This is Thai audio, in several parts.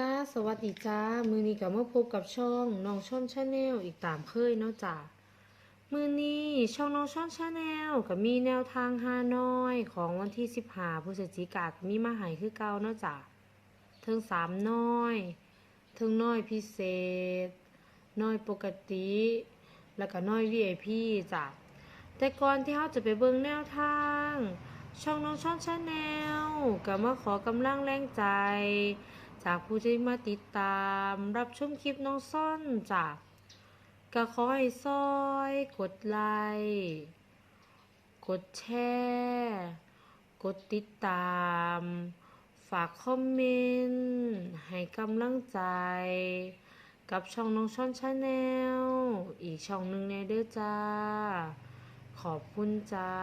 จ้าสวัสดีจ้า มือนี้ก็มาพบกับช่องน้องช่อนชาแนลอีกตามเคยเนาะจ้ามือนี้ช่องน้องช่อนชาแนลก็มีแนวทางฮานอยของวันที่สิบห้าพฤศจิกายนมีมาหายคือเก่าเนาะจ้าเทิงสามน้อยเทิงน้อยพิเศษ น้อยปกติ แล้วก็น้อย VIP จ้ะแต่ก่อนที่เราจะไปเบิ่งแนวทาง ช่องน้องช่อนชาแนลก็มาขอกำลังแรงใจ จากผู้ที่มาติดตามรับชมคลิปน้องซ่อนจากก็ขอให้ซอย กดไลค์กดแชร์กดติดตาม ฝากคอมเมนต์ให้กำลังใจ กับช่องน้องช่อนชาแนลอีกช่องหนึ่งในเด้อจ้า ขอบคุณจ้า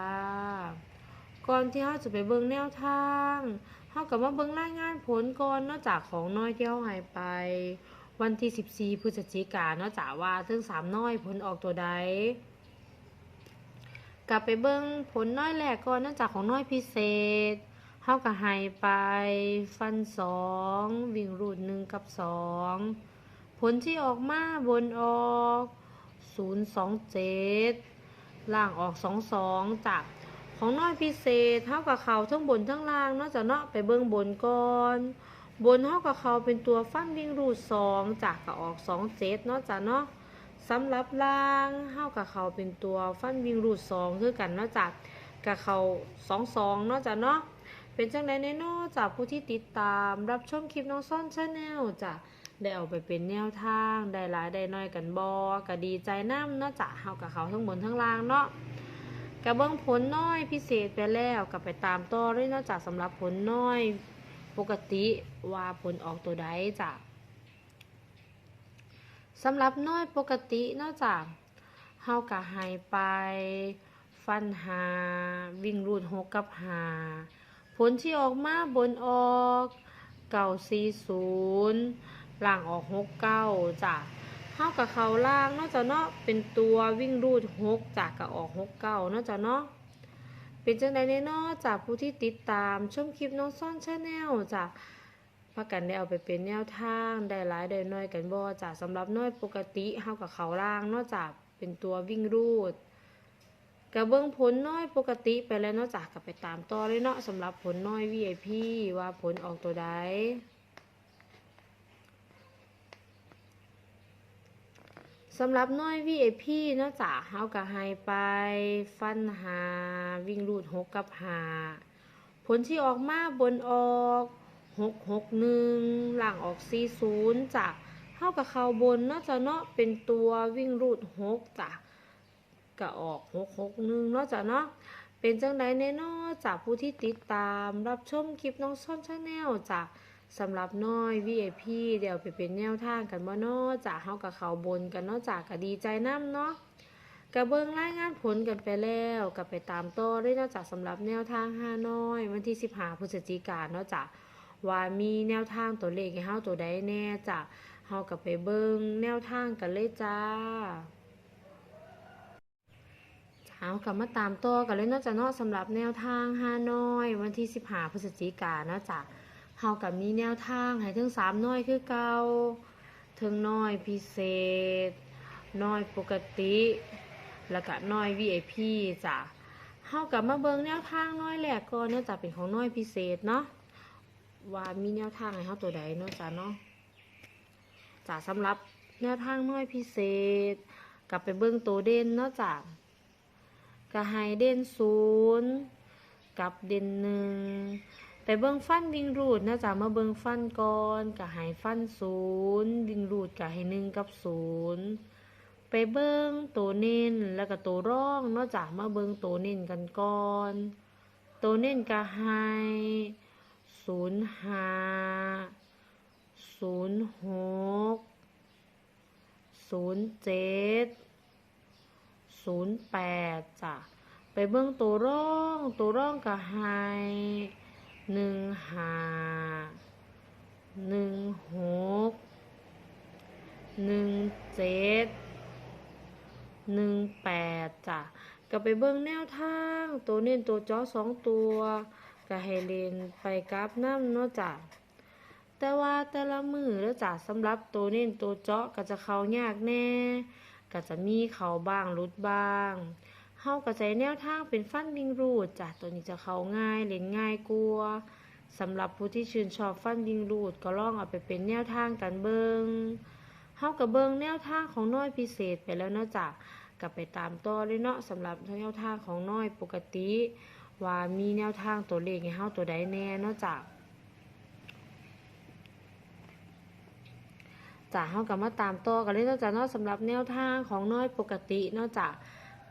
ก่อนที่เราจะไปเบิ่งแนวทาง เรากับมาเบิ่งรายงานผลก่อนเนอกจากของน้อยที่เราหายไป วันที่ 14พฤศจิกายนนอกจากว่าซึ่งสามน้อยผลออกตัวใด กลับไปเบิ่งผลน้อยแรกก่อนเนอกจากของน้อยพิเศษเฮาก็ให้ไป ฟันสองวิ่งรูดหนึ่งกับสองผลที่ออกมาบนออก 027ล่างออก 22 จาก ของน้อยพิเศษเท่ากับเขาทั้งบนทั้งล่างนอกจากเนาะไปเบิ่งบนก่อนบนเท่ากับเขาเป็นตัวฟันวิ่งรูดสองจากกับออกสองเจ็ดนาะจ้ะเนาะสำหรับล่างเท่ากับเขาเป็นตัวฟันวิ่งรูดสองคือกันนาะจากกับเขาสองสองนาะจ้ะเนาะเป็นจังไดแน่เนอจากผู้ที่ติดตามรับชมคลิปน้องซ่อนชาแนลจ้ะได้เอาไปเป็นแนวทาง ได้หลายได้น้อยกันบอก็ดีใจน้ำเนาะจ้ะเฮากับเขาทั้งบนทั้งล่างเนาะ กระเบื้องผลน้อยพิเศษไปแล้วกลับไปตามต่อเลยนอกจากสำหรับผลน้อยปกติว่าผลออกตัวใดจ้ะสำหรับน้อยปกตินอกจากเฮากะหายไป ฟันหา วิ่งรูดหกกับหา ผลที่ออกมาบนออกเก่าสี่ศูนย์หล่างออกหกเก้าจ้ะ ท่ากับเขาล่างนอกจากเนาะเป็นตัววิ่งรูดหกจากกับออกหกเก้านอกจากเนาะเป็นจังใดในเนอกจากผู้ที่ติดตามชมคลิปน้องซ่อนชาแนลจากพักกันได้เอาไปเป็นแนวทางได้หลายได้น้อยกันบ่จากสำหรับน้อยปกติเท่ากับเขาล่างนอกจากเป็นตัววิ่งรูดกระเบื้องผลน้อยปกติไปแล้วนอกจากกับไปตามต่อเลยเนาะสำหรับผลน้อย VIP ว่าผลออกตัวใด สำหรับน้อย VIP เนอกจาเฮาก็ให้ไป ฟันหา วิ่งรูดหกกับหาผลที่ออกมาบนออกหกหกหนึ่งหลังออกสี่ศูนย์จากเฮากับเขาบนเนอกจาเนาะเป็นตัววิ่งรูดหกจากก็ออกหกหกหนึ่งเนอกจาเนาะเป็นจังไดแน่นอจากผู้ที่ติดตามรับชมคลิปน้องซ่อนชาแนลจาก สำหรับน้อย VIP เดี๋ยวไปเป็นแนวทางกันบ่เนาะจากเฮากับเขาบนกันเนาะจากก็ดีใจน้ำเนาะกระเบื้องรายงานผลกันไปแล้วกับไปตามต่อด้เนาะจากสำหรับแนวทางห้าน้อย วันที่15พฤศจิกานเนาะจากว่ามีแนวทางตัวเลขให้เฮาตัวใดแน่จากเฮากับไปเบิ่งแนวทางกันเลยจ้าเฮากลับมาตามต่อกันเลยเนาะจากเนาะสำหรับแนวทางห้าน้อย วันที่15พฤศจิกานเนาะจาก เฮากับมีแนวทางให้ถึงสามน้อยคือเก่าถึงน้อยพิเศษ น้อยปกติ แล้วก็น้อย VIP จ้ะเฮากับมาเบิ่งแนวทางน้อยแรกก่อนเนื่องจากเป็นของน้อยพิเศษเนาะว่ามีแนวทางให้เฮาตัวใดเนาะจ้ะเนาะจ้ะสำหรับแนวทางน้อยพิเศษกลับไปเบิ่งตัวเด่นเนาะจ้ะก็ให้เด่นศูนย์กับเด่นหนึ่ง เบิ่งฟันวิงรูดนะจ๊ะมาเบิ่งฟันก่อนก็ให้ฟันศูนย์วิงรูดก็ให้หนึ่งกับศูนย์ไปเบิ่งตัวเน้นแล้วก็ตัวร่องเนาะจ๊ะมาเบิ่งตัวเน้นกันก่อนตัวเน้นก็ให้ศูนย์ห้าศูนย์หกศูนย์เจ็ดศูนย์แปดจ้ะไปเบิ่งตัวร่องตัวร่องก็ให้ หนึ่งห้าหนึ่งหกหนึ่งเจ็ดหนึ่งแปดจ้ะก็ไปเบิ่งแนวทาง ตัวเน้นตัวจอสองตัวก็ให้เล่นไปกราฟน้ำเนาะจ้ะแต่ว่าแต่ละมือแล้วจ้ะสำหรับตัวเน้นตัวเจาะก็จะเข้ายากแน่ ก็จะมีเขาบ้างรุดบ้าง เฮาก็ใช้แนวทางเป็นฟันบิงรูดจ้ะตัวนี้จะเข้าง่ายเล่นง่ายกลัวสำหรับผู้ที่ชื่นชอบฟันบิงรูดก็ลองเอาไปเป็นแนวทางกันเบิงเฮากับเบิงแนวทางของน้อยพิเศษไปแล้วเนาะจ้ะก็ไปตามต่อเลยเนาะสำหรับแนวทางของน้อยปกติ ว่ามีแนวทางตัวเลขให้เฮาตัวใดแน่เนาะจ้ะจ้ะเฮาก็มาตามต่อกันเลยเนาะจ้ะเนาะสำหรับแนวทางของน้อยปกติเนาะจ้ะ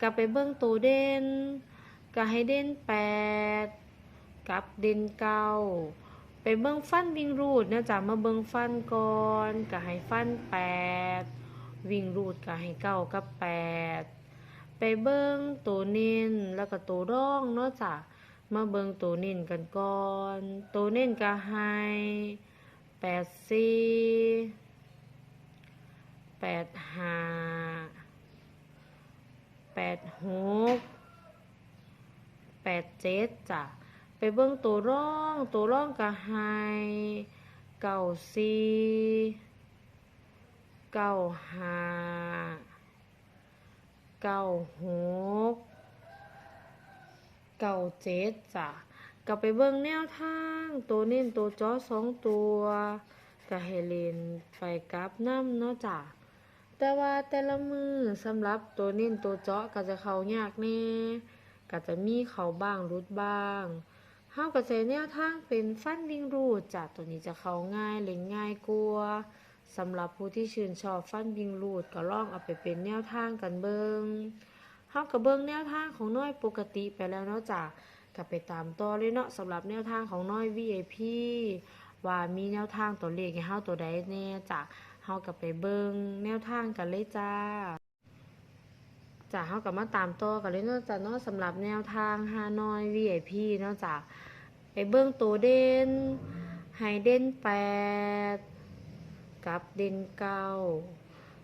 ก็ไปเบิ่งตัวเด่นก็ให้เด่นแปดกับเด่นเก้าไปเบิ่งฟันวิ่งรูดเนาะจ้ะมาเบิ่งฟันก่อนก็ให้ฟันแปดวิ่งรูดก็ให้เก้ากับแปดไปเบิ่งตัวเน้นแล้วก็ตัวร่องเนาะจ้ะมาเบิ่งตัวเน้นกันก่อน ตัวเน้นก็ให้แปดสี่แปดห้า ดหกแปดเจ็ดจ้ะไปเบิ่งตัวร่อง ตัวร่องก็ให้เก้าสี่เก้าหาเก้าหกเก้าเจ็ดจ้ะก็ไปเบิ่งแนวทาง ตัวเน้นตัวจอสองตัวก็ให้เล่นไปกลับน้ำเนาะจ้ะ แต่ว่าแต่ละมือสำหรับตัวเน้นตัวเจาะก็จะเข้ายากแน่ก็จะมีเขาบ้างรุดบ้างเฮาก็ใช้แนวทางเป็นฟันวิ่งรูดจ้ะตัวนี้จะเข้าง่ายเล่นง่ายกว่าสำหรับผู้ที่ชื่นชอบฟันวิ่งรูดก็ลองเอาไปเป็นแนวทางกันเบิงเฮาก็เบิงแนวทางของน้อยปกติไปแล้วเนาะจ้ะก็ไปตามต่อเลยเนาะสำหรับแนวทางของน้อย VIP ว่ามีแนวทางตัวเลขให้เฮาตัวใดแน่จ้ะากับไปเบิงแนวทางกันเลยจ้าจ้าเฮากับมาตามต่อกันเลยเนาะจ้าเนาะสำหรับแนวทางฮานอย VIP เนาะจ้าไปเบิ่งตัวเด่นไฮเด่นแปดกับเด่นเก้า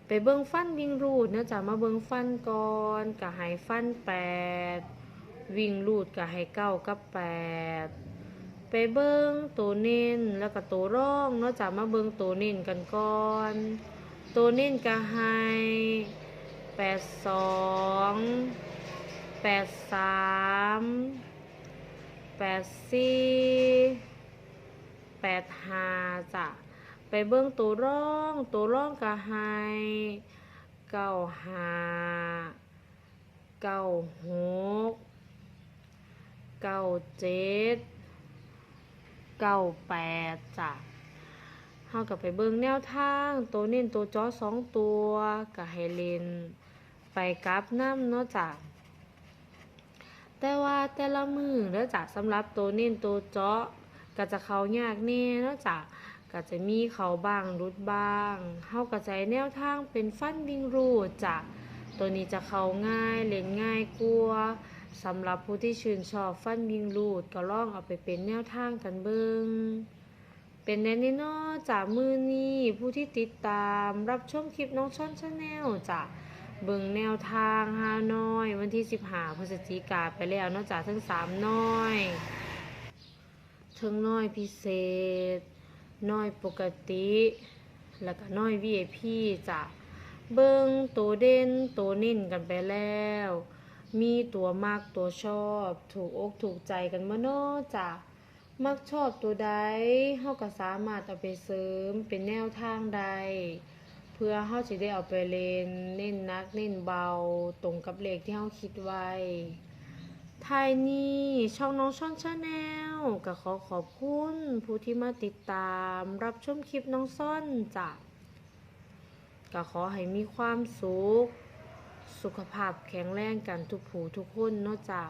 ไปเบิ่งฟันวิ่งรูดเนาะจ้ามาเบิ่งฟันก่อนกับไฮฟันแปดวิ่งรูดกับไฮเก้ากับแปด ไปเบิ่งตัวเน้นแล้วก็ตัวร่องเนาะจากมาเบิ่งตัวเน้นกันก่อน ตัวเน้นก็ให้แปดสองแปดสามแปดสี่แปดห้าจ้ะไปเบิ่งตัวร่องตัวร่องก็ให้เก้าห้าเก้าหกเก้าเจ็ด เก้าแปดจ้ะเฮากับไปเบิ่งแนวทางตัวเน้นตัวจอสองตัวกับให้เลนไปกลับน้ำเนาะจ้ะแต่ว่าแต่ละมือเนาะจ้ะสำหรับตัวเน้นตัวเจาะก็จะเขายากแน่เนาะจ้ะก็จะมีเขาบ้างรุดบ้างเฮาก็ใช้แนวทางเป็นฟันวิ่งรูจ้ะตัวนี้จะเขาง่ายเล่นง่ายกว่า สำหรับผู้ที่ชื่นชอบฟันวิ่งรูดก็ลองเอาไปเป็นแนวทางกันเบิงเป็นแน่นี่เนาะจากมือนี้ผู้ที่ติดตามรับชมคลิปน้องช่อนชาแนลจ้ะเบิ่งแนวทางฮานอย วันที่15พฤศจิกาไปแล้วนอกจากทั้งสามน้อยทั้งน้อยพิเศษ น้อยปกติ แล้วก็น้อย VIP จ้ะเบิ่งตัวเด่นตัวนิ่นกันไปแล้ว มีตัวมากตัวชอบ ถูกอกถูกใจกันมาเนาะจ้ะมักชอบตัวใดเฮาก็สามารถเอาไปเสริมเป็นแนวทางใด เพื่อเฮาสิได้เอาไปเล่นเน้นนักเน้นเบาตรงกับเลขที่เฮาคิดไว้ทายนี้ช่องน้องช่อนชาแนลก็ขอขอบคุณผู้ที่มาติดตามรับชมคลิปน้องซ่อนจ้ะก็ขอให้มีความสุข สุขภาพแข็งแรงกันทุกผู้ทุกคนเนาะจ้า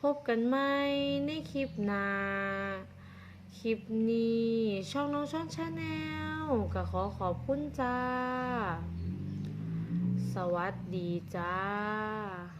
พบกันใหม่ในคลิปหน้าคลิปนี้ช่องน้องช่องชาแนลก็ขอขอบคุณจ้า สวัสดีจ้า